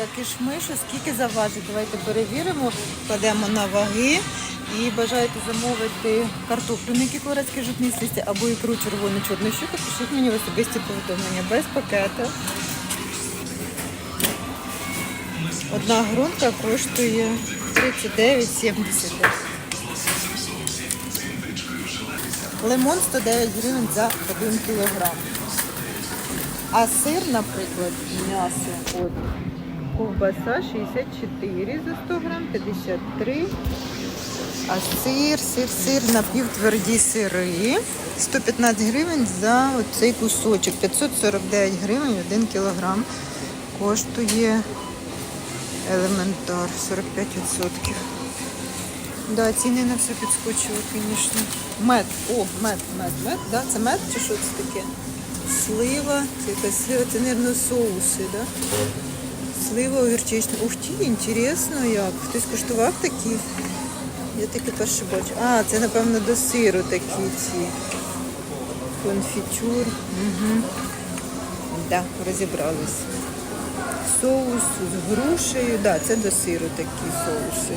Картопелька кишмишу, скільки заважить? Давайте перевіримо, кладемо на ваги. І бажаєте замовити картоплю, на кікорецький житний листі або ікру червону чорну щуку, пишіть мені в особисті повідомлення без пакета. Одна грунка коштує 39,70. Лимон 109 гривень за 1 кілограм. А сир, наприклад, м'ясо, ковбаса 64 за 100 грам, 53. А сир, сир, сир, напівтверді сири. 115 гривень за цей кусочок. 549 гривень 1 кілограм коштує елементар 45%. Да, ціни на все підскочили, звісно. Мед. О, мед, мед, мед. Да? Це мед чи що це таке? Слива, це якась слива, це, мабуть, соуси, да? Слива огірчична. Ух ти, інтересно як. Хтось куштував такі? Я таке перше бачу. А, це, напевно, до сиру такі ці. Конфітюр. Угу. Да, розібрались. Соус з грушею. Да, це до сиру такі соуси.